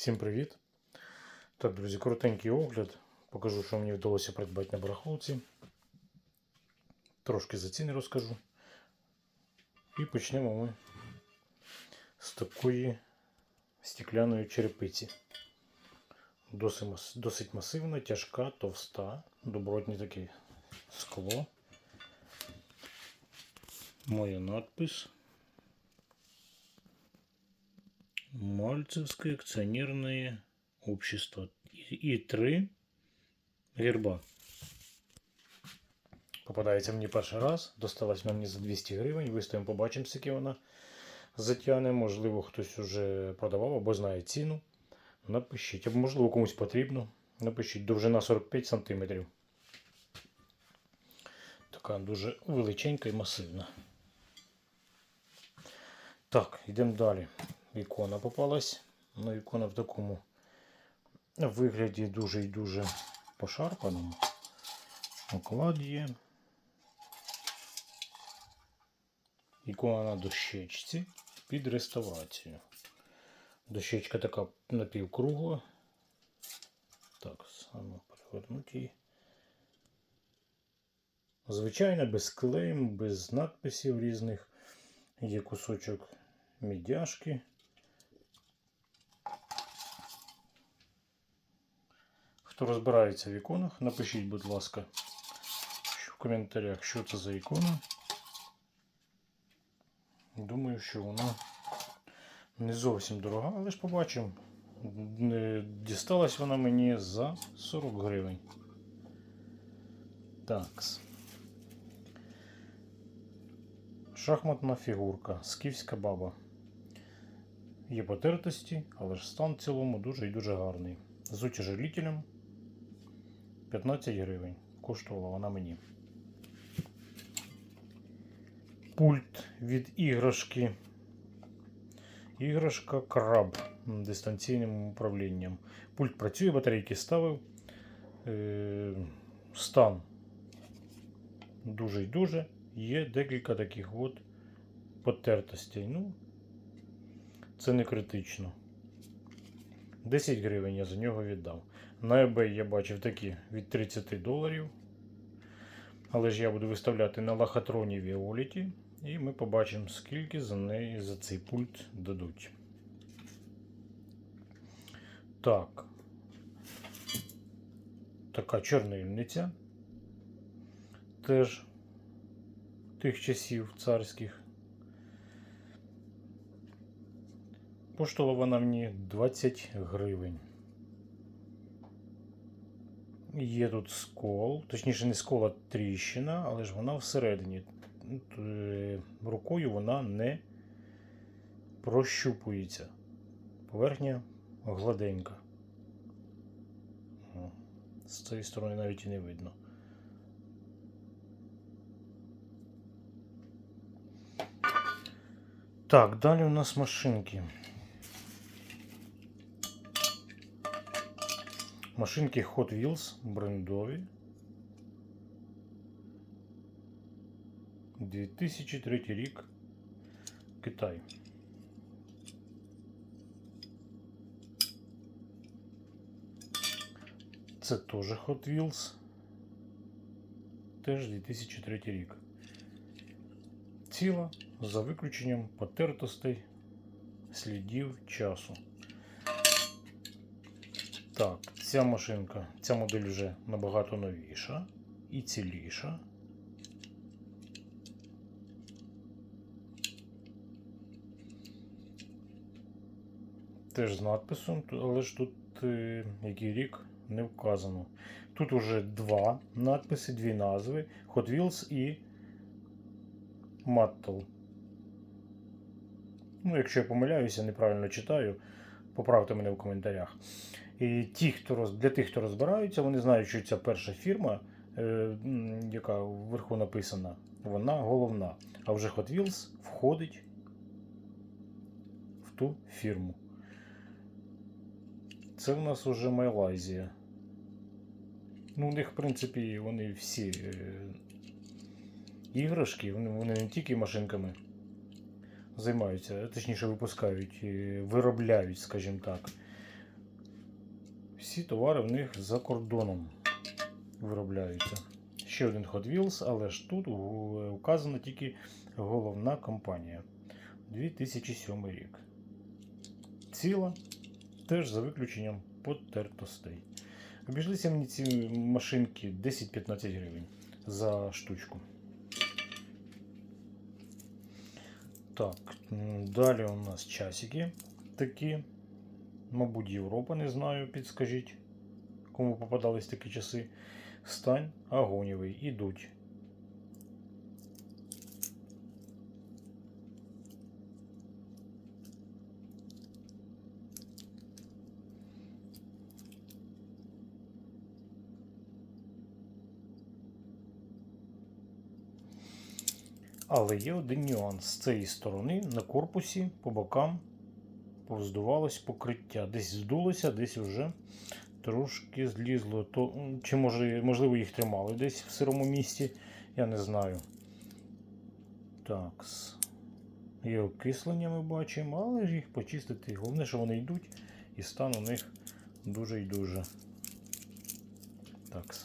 Всім привіт! Так, друзі, коротенький огляд. Покажу, що мені вдалося придбати на барахолці. Трошки за ціни розкажу. І почнемо ми з такої стекляної черепиці. Досить, досить масивна, тяжка, товста, добротне таке скло. Моя надпис. Мальцевское акционерное общество. І три герба. Попадається мені перший раз. Досталась мені за 200 гривень. Виставимо, побачимо, скільки вона затягне. Можливо, хтось уже продавав або знає ціну. Напишіть. Або можливо комусь потрібно. Напишіть. Довжина 45 см. Така дуже величенька і масивна. Так, йдемо далі. Ікона попалась. Ну, ікона в такому вигляді дуже і дуже пошарпаному. Оклад є. Ікона на дощечці під реставрацію. Дощечка така напівкругла. Так, саме перевернути її. Звичайно, без клеєм, без надписів різних. Є кусочок мідяшки. Хто розбирається в іконах, напишіть, будь ласка, в коментарях, що це за ікона. Думаю, що вона не зовсім дорога, але ж побачимо. Дісталась вона мені за 40 гривень. Такс. Шахматна фігурка, скіфська баба. Є потертості, але ж стан в цілому дуже і дуже гарний. З утяжелителем 15 гривень. Коштувала вона мені. Пульт від іграшки. Іграшка краб дистанційним управлінням. Пульт працює, батарейки ставив. Е, стан дуже і дуже. Є декілька таких от потертостей. Ну, це не критично. 10 гривень я за нього віддав. На eBay я бачив такі від 30 доларів. Але ж я буду виставляти на лохотроні Віоліті. І ми побачимо, скільки за неї за цей пульт дадуть. Так. Така чорнильниця. Теж тих часів царських. Коштувала вона мені 20 гривень. Є тут скол, точніше не скол, а тріщина, але ж вона всередині. Е, Рукою вона не прощупується. Поверхня гладенька. З цієї сторони навіть і не видно. Так, далі у нас машинки. Машинки Hot Wheels брендові. 2003 рік. Китай. Це теж Hot Wheels. Теж 2003 рік. Ціла за виключенням потертостей слідів часу. Так, ця машинка, ця модель вже набагато новіша і ціліша. Теж з надписом, але ж тут е, який рік не вказано. Тут уже два надписи, дві назви: Hot Wheels і Mattel. Ну, якщо я помиляюся, неправильно читаю, поправте мене в коментарях. І ті, хто роз... для тих, хто розбираються, вони знають, що ця перша фірма, е, яка вверху написана, вона головна. А вже Hot Wheels входить в ту фірму. Це в нас уже Майлайзія. Ну, у них, в принципі, вони всі е, іграшки, вони, вони не тільки машинками займаються, точніше випускають, е, виробляють, скажімо так. Всі товари в них за кордоном виробляються. Ще один Hot Wheels, але ж тут вказана тільки головна компанія. 2007 рік. Ціла, теж за виключенням потертостей. Обійшлися мені ці машинки 10-15 гривень за штучку. Так, далі у нас часики такі. Мабуть, Європа, не знаю, підскажіть, кому попадались такі часи. Стань агонєвий, ідуть. Але є один нюанс. З цієї сторони на корпусі по бокам роздувалось покриття. Десь здулося, десь вже трошки злізло. То, чи може, можливо їх тримали десь в сирому місці, я не знаю. Так. Є окислення ми бачимо, але ж їх почистити. Головне, що вони йдуть, і стан у них дуже і дуже. Так.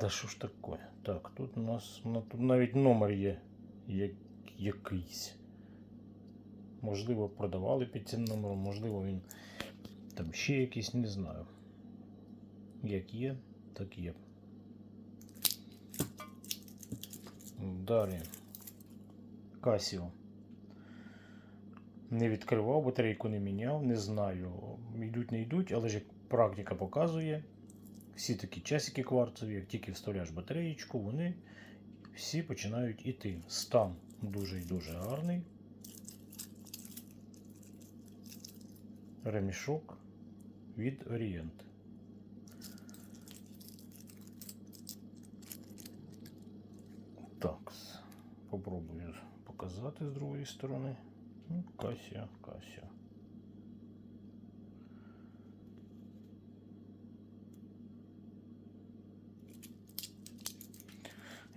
Да що ж таке? Так, тут у нас тут навіть номер є як, якийсь. Можливо, продавали під цим номером, можливо, він там ще якийсь, не знаю. Як є, так є. Далі. Casio. Не відкривав, батарейку не міняв, не знаю. Йдуть, не йдуть, але ж як практика показує, всі такі часики кварцеві, як тільки вставляєш батареєчку, вони всі починають іти. Стан дуже і дуже гарний. Ремішок від Orient. Так, попробую показати з другої сторони. Ну, Кася, Кася.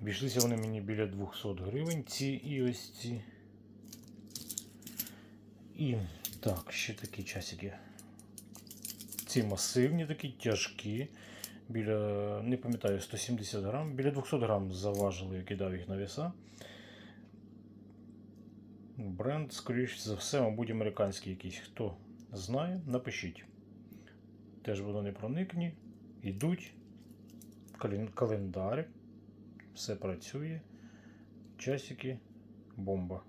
Обійшлися вони мені біля 200 гривень, ці і ось ці. І так, ще такі часики. Ці масивні, такі тяжкі. Біля, не пам'ятаю, 170 грам. Біля 200 грам заважили, я кидав їх на веса. Бренд, скоріш за все, мабуть, американський якийсь. Хто знає, напишіть. Теж водонепроникні. Йдуть. Кален- Календар. Все працює. Часики. Бомба.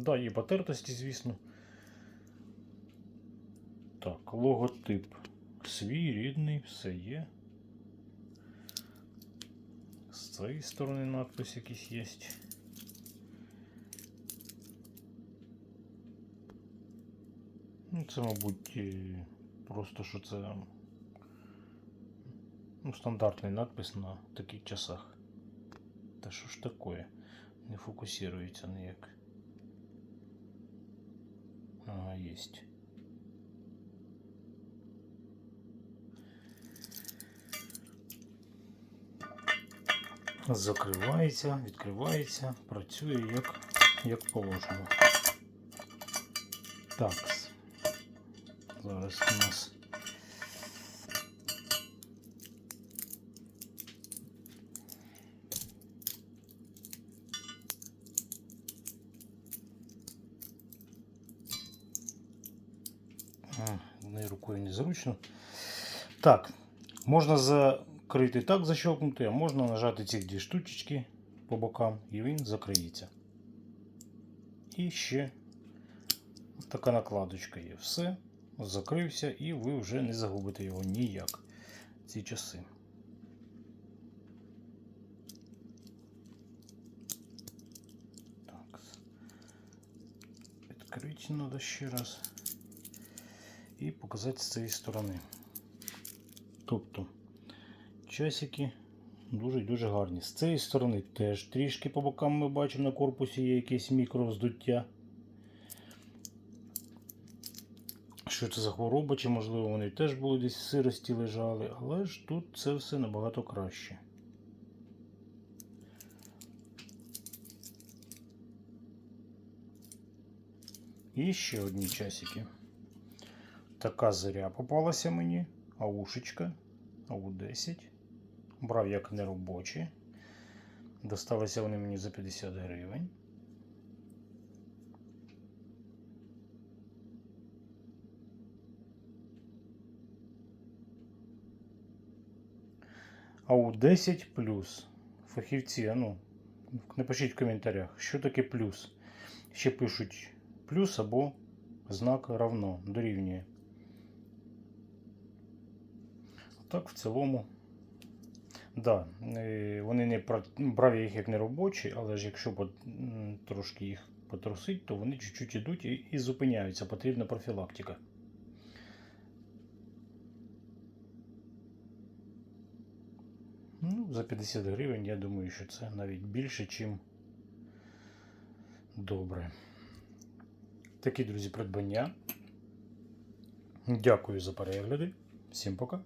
Да, є потертості, звісно. Так, логотип. Свій рідний, все є. З цієї сторони надпис якийсь є. Ну, це, мабуть, просто що це ну, стандартний надпис на таких часах. Та що ж таке? Не фокусується ніяк. Ага, есть. Закривається, відкривається, працює як, як положено. Так. Зараз у нас. Одною рукою незручно. Так, можна закрити так, защелкнути, а можна нажати ці дві штучечки по бокам і він закриється. І ще така накладочка є. Все, закрився, і ви вже не загубите його ніяк ці часи. Так. Відкрити треба ще раз і показати з цієї сторони. Тобто часики дуже-дуже гарні. З цієї сторони теж трішки по бокам ми бачимо на корпусі є якесь мікровздуття. Що це за хвороба, чи, можливо, вони теж були десь в сирості лежали, але ж тут це все набагато краще. І ще одні часики. Така заря попалася мені. Аушечка. АУ-10. Брав як неробочі. Досталися вони мені за 50 гривень. АУ-10 плюс. Фахівці, ну, напишіть в коментарях, що таке плюс. Ще пишуть плюс або знак равно дорівнює. Так, в цілому. Да, е, вони не брав їх як не робочі, але ж якщо трошки їх потрусить, то вони чуть-чуть ідуть і, і зупиняються. Потрібна профілактика. Ну, за 50 гривень, я думаю, що це навіть більше, чим добре. Такі, друзі, придбання. Дякую за перегляди. Всім пока.